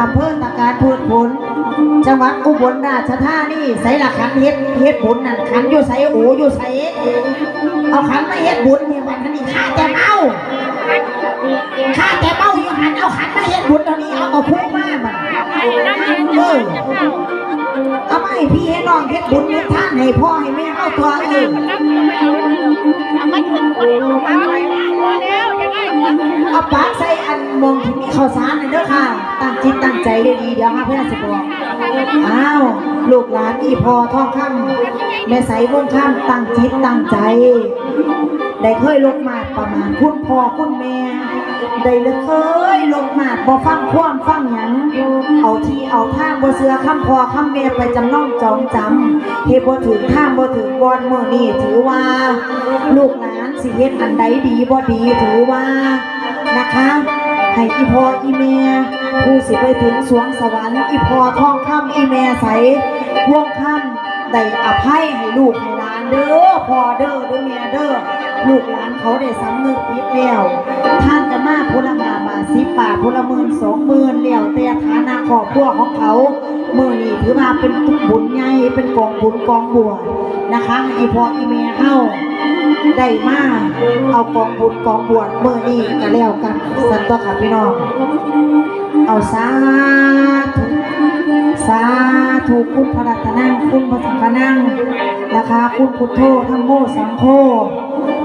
อำเภอตะการพูดผล จังหวัดอุบลราชธานีใส่ละขันเฮ็ดเฮ็ดบุญนั่นขันอยู่ใส่โออยู่ใส่เอาขันมาเฮ็ดบุญเนี่ยวันนี้ข้าแต่เมาข้าแต่เมาอยู่หันเอาขันมาเฮ็ดบุญตอนนี้เอาเอาพูดมาบัดเออเอามาให้พี่ให้น้องเฮ็ดบุญเฮ็ดท่านให้พ่อให้แม่เอาตัวเออเอาปากใส่อันมองที่มีข้าวสารนั่นเด้อค่ะ ตั้งจิตตั้งใจได้ดีเดี๋ยวมาเพื่อนสิบอกอ้าวลูกหลานอีพอท่องคำแม่ใสวงคำตั้งจิตตั้งใจ ได้เคยลงมาประมาณคุณพ่อคุณแม่ได้เลยเคยลงมาบ่ฟังความฟังหยังเอาทีเอาท่าบ่เสือคำพ่อคำแม่ไปจำนองจองจำเฮบ่ถึงทางบ่ถึงบอนมื้อนี้ถือว่า ลูกหลานสิเฮ็ดอันใดดีบ่ดีถือว่านะคะ ให้อีพออีแม่ผู้สิไปถึงสวงสวรรค์อีพอท่องคำอีแม่ใสพวงคำได้อภัยให้ลูกให้หลานเด้อพอเด้อเด้อแม่เด้อลูกหลานเขาได้สำนึกผิดแล้วท่านจะมาพลมาบาสิบบาทพลหมื่นสองหมื่นแล้วแต่ฐานะครอบครัวของเขาเมื่อนี้ถือว่าเป็นบุญใหญ่เป็นกองบุญกองบวชนะคะอีพออีแม่เฮา ได้มาเอากองบุญกองบวชเมื่อนี้ก็แล้วกันสันตัวค่ะพี่น้อง เอาสาธุสาธุคุณพระรัตนังคุณพระสังฆนังนะคะ คุณพุทโธธรรมโมสังโฆ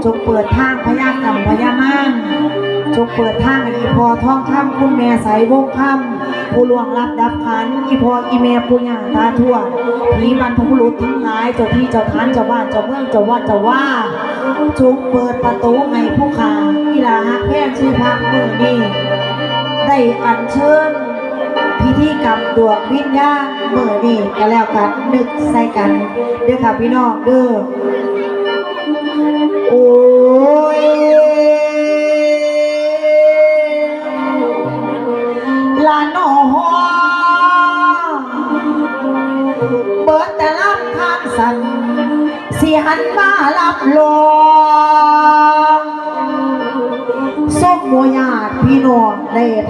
จงเปิดทางพยากรรมพยามานจงเปิดทางให้อีพอท่องคำคุณแม่ใสวงคำผู้ลวงรับดับขันอีพออีเมผู้ย่าตาทั่วผีบรรพบุรุษทั้งหลายเจ้าที่เจ้าทานเจ้าบ้านเจ้าเมืองเจ้าวัดเจ้าว่า จงเปิดประตูให้ผู้ขากีฬาฮักแพงชื่อพักมือนี้ได้อัญเชิญ พิธีกรรมดวงวิญญาณเมื่อนี้ก็แล้วกันนึกใส่กัน เด้อค่ะพี่น้องเด้อโอ้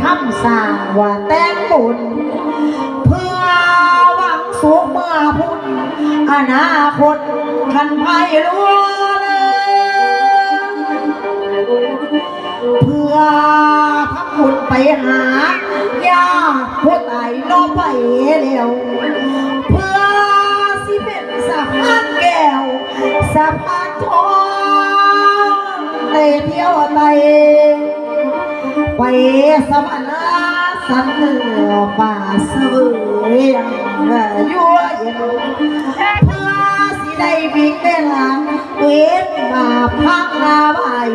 ทำสร้างว่าแต่งบุญเพื่อหวังสุขเมื่อพุ่นอนาคตคันไพ่ล้วนเพื่อทำบุญไปหาญาผู้ตายนอไปแล้วเพื่อสิเป็นสะพานแก้วสะพานทองในเที่ยวไต ไปสวรรค์สันเนือป่าเสวยยั่วเย็นเพื่อสิได้บิกเวลาเวทมาพักนาบาย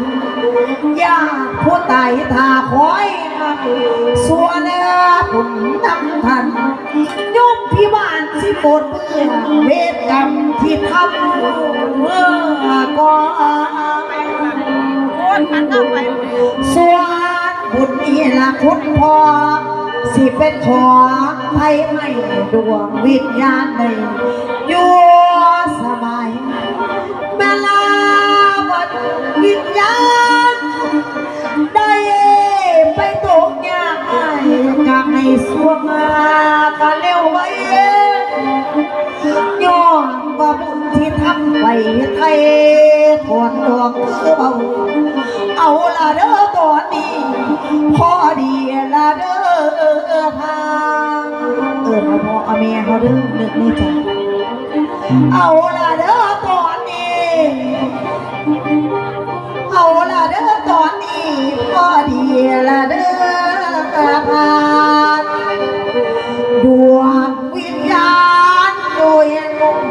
ญาผู้ตายทาคอยส่วนเนื้อผุนนำทันยมพิบาลสิปดเมื่อเวทกรรมที่ทำเมื่อก่อนส่วนบุญนี้ละ คุณพ่อสิเป็นของไทยไม่ดวงวิญญาณในอยู่สบายเวลาบัดวิญญาณได้ไปตกยากกางในสวงก็เร็วไว้ย้อนว่าบุญที่ทำไว้ไทยถอนดอกคือเอาเอาละเด้อตอนนี้ พอดีละเด้อทางเออมาพอเอาแม่เขาเด้อนึกในใจเอาละเด้อตอนนี้เอาละเด้อตอนนี้พอดีละเด้อพานดวงวิญญาณโดยงง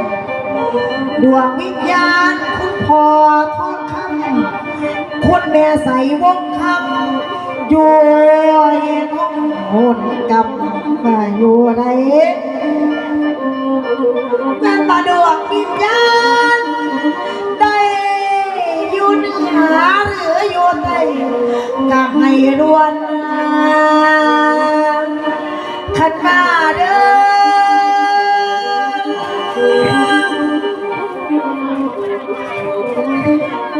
ดวงวิญญาณคุณพ่อทองคำคุณแม่ใส่วงคำ อยู่ยังงงหนกำมาอยู่ไหนแม่นมาดวงวิญญาณได้อยู่เหนือหรืออยู่ใต้กับให้รวนขันมาเด้อ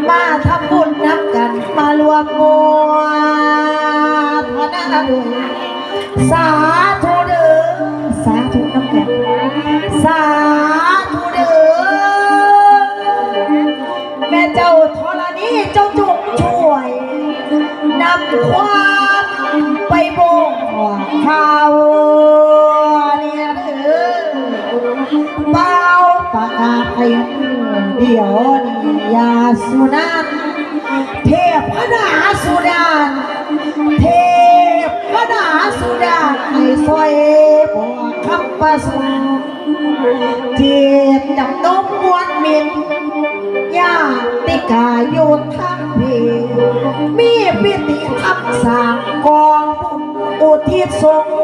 มาทำบุญนับกันมารวมมวล ธุสาธุเด้อสาธุน้ำแข็งสาธุเด้อแม่เจ้าธรณีเจ้าจงช่วยนำความไปบ่งข่าวเนี่ยเด้อเป้าปากาศให้เดี๋ยวนียาสุนันเทพนาสุนันเท นาสุดานให้ซอยบอกคำประสงค์เจตจำนงมวลมินญาติกาโยนทั้งเพมีพิธีทำสางกองอุทิศสงฆ์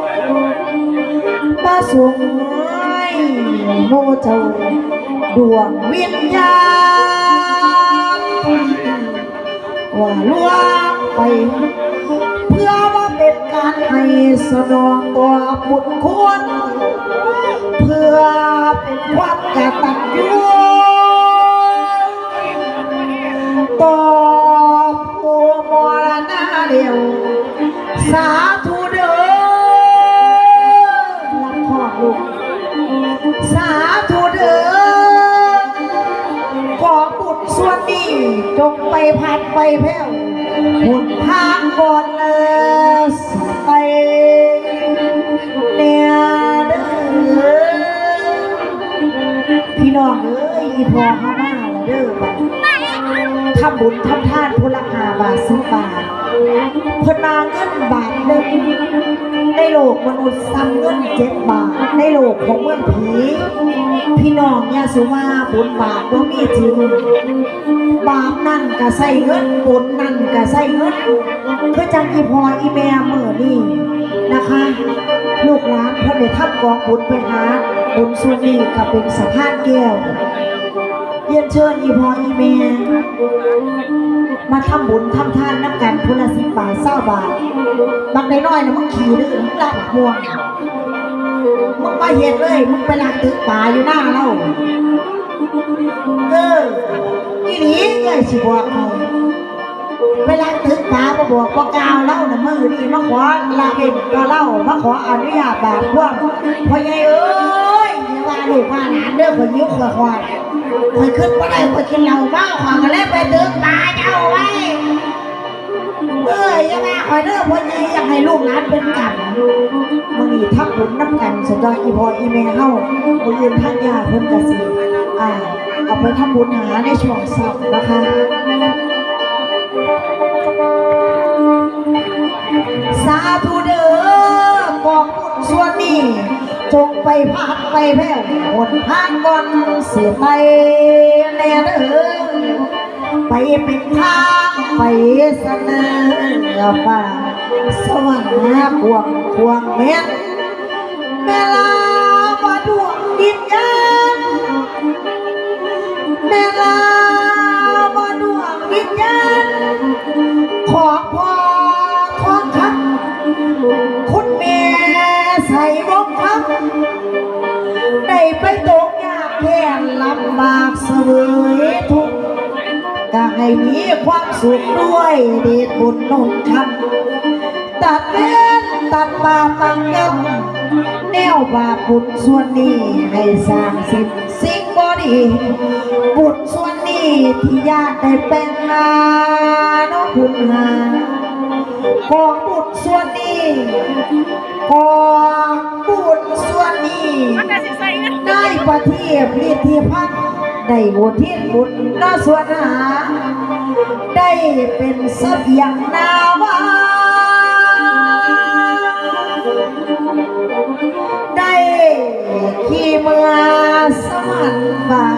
มาส่งให้โมเจ้าดวงวิญญาณว่าล่วงไป สนองตัวบุญคุณเพื่อเป็นความกตัญญูต่อผู้มรณะเดียวสาธุเด้อรับขอบลูกสาธุเด้อขอบุญส่วนนี้จงไปพัดไปแผ่วบุญ บุญทำทานพลหาบาทสิบบาทพนมาเงินบาทหนึ่งในโลกมนุษย์ซ้ำเงินเจ็ดบาท ในโลกของเมืองผี พี่น้องยาสุว่าบุญบาทว่ามีจริงบาปนั่นก็ใส่เงินบุญนั่นก็ใส่เงินคือจังอีพออีแม่เมื่อนี่นะคะ ลูกหลานพ่นได้ทับกองบุญไปหาบุญสุนีก็เป็นสะพานแก้ว เรียนเชิญอีพออีแม่มาทำบุญทำทานน้ำกันพุละสิบบาทเศร้าบาทบางในน้อยนะมึงขี่ดื้อมึงลากห่วงมึงไปเหตุเลยมึงไปลากตึกป่าอยู่หน้าเราเอออีหลีเอ้ยสิบอกให้เวลาตึกป่ามาบอกว่ากาวเล่าน่ะมือนี่มาขอลาเองก็เล่ามาขออนุญาตบาปพวกพ่อใหญ่เอ้ยอ ว่าลูกว่าหลานเด้อคนยุคละควายคอยขึ้นบ่ได้คอยกินเหล้าเมาขอกันแล้วไปตึกป่าเจ้าไว้เอ้ยย่าว่าคอยเด้อพ่อใหญ่อยากให้ลูกหลานเป็นกันมื้อนี้ทับบุญน้ำกันสดออีพออีแม่เฮาผู้อื่นทางญาเพิ่นก็สิอ่าเอาไปทำบุญหาในช่วงสาร์นะคะสาธุเด้อกองบุญส่วนนี้ จงไปพาดไปแพ้วหนทางก่อนเสียไปแน่เด้อไปเป็นทางไปเสนอฟ้าสวรรค์พวงพวงเม็ดเวลาว่า นลำบากเสวยทุกข์ก็ให้มีความสุขด้วยเดชบุญหนุนคำตัดเล่นตัดบาปตังเงินแนวบาปบุญส่วนนี้ให้สร้างสิ่งสิ่งบอดีบุญส่วนนี้ที่ญาติได้เป็นมาเน้องคุณหากองบุญส่วนนี้กองบุญส่วนนี้ได้ประเทียบฤทธิพัฒน์ ได้บุญที่บุญนาสวนหาได้เป็นเสบียงนาวาได้ขี่เมื่อสมันบา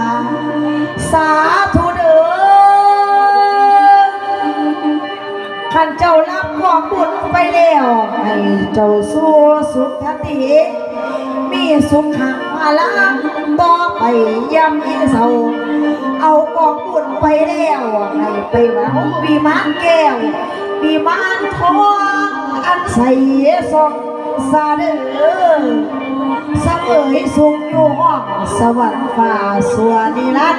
สาธุเด้อขันเจ้ารับความบุญไปแล้วให้เจ้าสู้สุขติมีสุขขัง ลังต่อไปย้ำยิ่งเศร้าเอากองบุญไปแล้วให้ไปหวังวิมานแก้ววิมานทองอันใสสองสาเด้อสเวยสุขอยู่ห้องสวรรค์ฟ้าสวนิรัน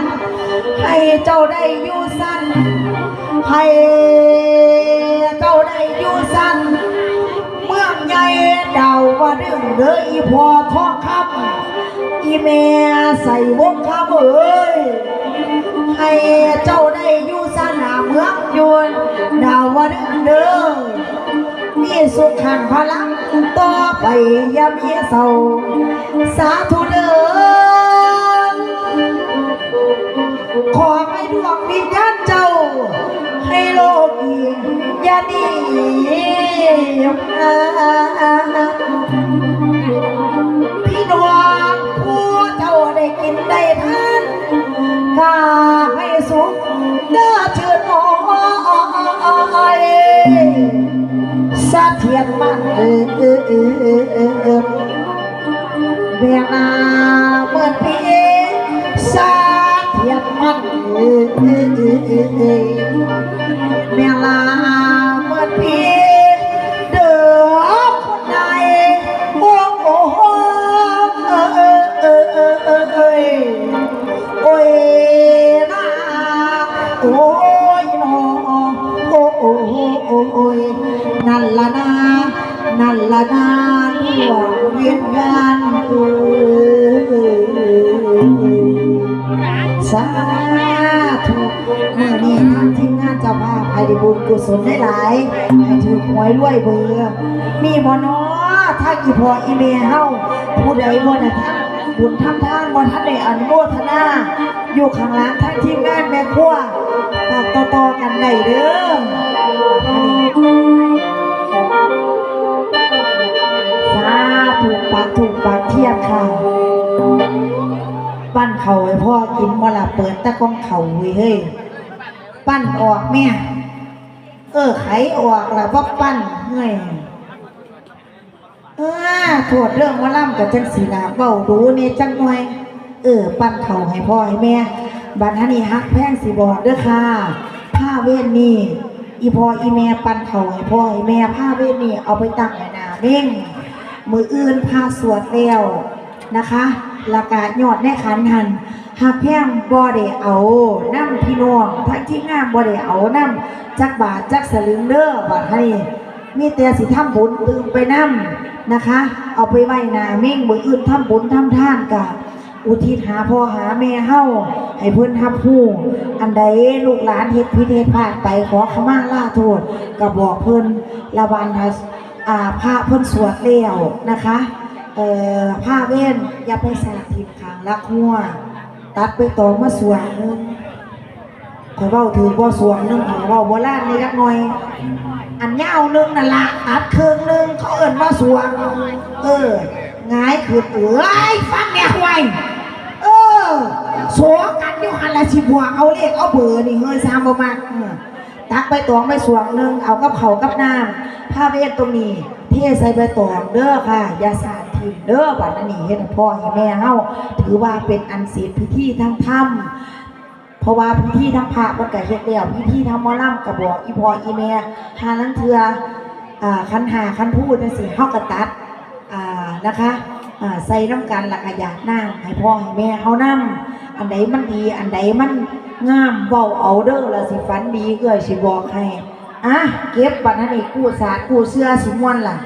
ให้เจ้าได้อยู่สั้นให้เจ้าได้อยู่สั้นเมืองใหญ่ดาวว่า เรื่องเด้ออีพอทองคำอีแม่ใส่วงคำเอ้ยให้เจ้าได้อยู่สนามเมืองยนดาวว่าเด้อมีสุขขังพลังต่อไปยามีเศร้าสาธุเด้อขอให้ดวงวิญญาณเจ้า ให้โลกอีกอย่านีพี่ เออเออเออเออเออเบียนาเมื่อปีสะเทียนมันเออเออเออเออเออเวลาเมื่อพี่เดือคนใดโอ้โอ้เออเออเออเออเออเอยโอ้ยนาโอ้ยนอโอ้โอ้โอ้ยนั่นละนา นั่นละนาหลวงเวียนงานเออสาธุเมื่อนี้ทางทีมงานเจ้าภาพให้ได้บุญกุศลได้หลายให้ถือหวยรวยเบือมีบ่นาะถ้าอีพออีเมเฮาผู้ใดบ่นะท่านบุญทำท่านบ่ทันได้อนุโมทนาอยู่ข้างหลังทางทีมงานแม่ครัวฝากต่อๆกันได้เด้อ ปากเทียบค่ะ ปั้นเขาให้พ่อกินมาละเปิดตะกองเขาเฮ้ยปั้นออกแม่เออไขออกแล้วว่าปั้นเฮ้ยเออถวดเรื่องว่าล่ำกับจังสีนาเบ้าดูเนี่ยจังหน่อย เออ ปั้นเขาให้พ่อให้แม่บัดนี้ฮักแพงสีบอดเด้อค่ะผ้าเวทนี่อีพ่ออีแม่ปั้นเขาให้พ่อให้แม่ผ้าเวทนี่เอาไปตั้งไว้หน้าเม่ง มืออื่นพาสวดแล้วนะคะลากายอดในขันหันหากแพงบ่ได้เอาน้ำพี่น้องทั้งที่งามบ่ได้เอาน้ำจักบาทจักสลึงเด้อบาทให้มีแต่สิทำบุญตื่มไปน้ำนะคะ เอาไปไว้นาเม่งมืออื่นทำบุญทำท่านกับอุทิศหาพ่อหาแม่เฮาให้เพิ่นทับผู้อันใดลูกหลานเฮ็ดพิธีพลาดไปขอขมาล่าโทษก็บบอกเพิ่นละวันทัส อ่าผ้าพ่นสวดเลี้ยวนะคะเอ่อผ้าเว้นอย่าไปสาทิมขางลักหัว ตัดไปต่อมาสวงนึงขอเว้าถือบ่สวงนึงขอเว้าโบราณนี่จักหน่อย อันยาวนึงนั่นละตัดเครึ่องนึงเขาเอิ้นว่าสวง เออหงายคือเอ้ยฟังแน่ห่วยเออโสกันอยู่หันละสิบวกเอาเลขเอาเบอร์นี่เฮ้ยสามบ่มากเออ ตักใบตองไปสวงหนึ่งเอากับเขากับน้ำผ้าเวทตรงนี้ เทใส่ใบตองเด้อค่ะยาสาดทิมเด้อบัดนั้นนี่เฮ็ดให้พ่อให้แม่เฮาถือว่าเป็นอันศีลพิธีทางธรรมเพราะว่าพิธีทางพระมันก็เฮ็ดแล้วพิธีทางมอลำก็บอกอีพ่ออีแม่หาลังเทืออ่าคันหาคันพูดจังซี่เฮาก็ตัดอ่านะคะอ่าใส่น้ำกันหลักหยาดน้ำให้พ่อให้แม่เฮานำอันใดมันดีอันใดมัน งามเบาเอาเด้อละสิฝันดีเอ้อยสิบอกให้อะเก็บปันนั้นนี่กู้ศาสตร์กู้เสื้อสิม่วนล่ะ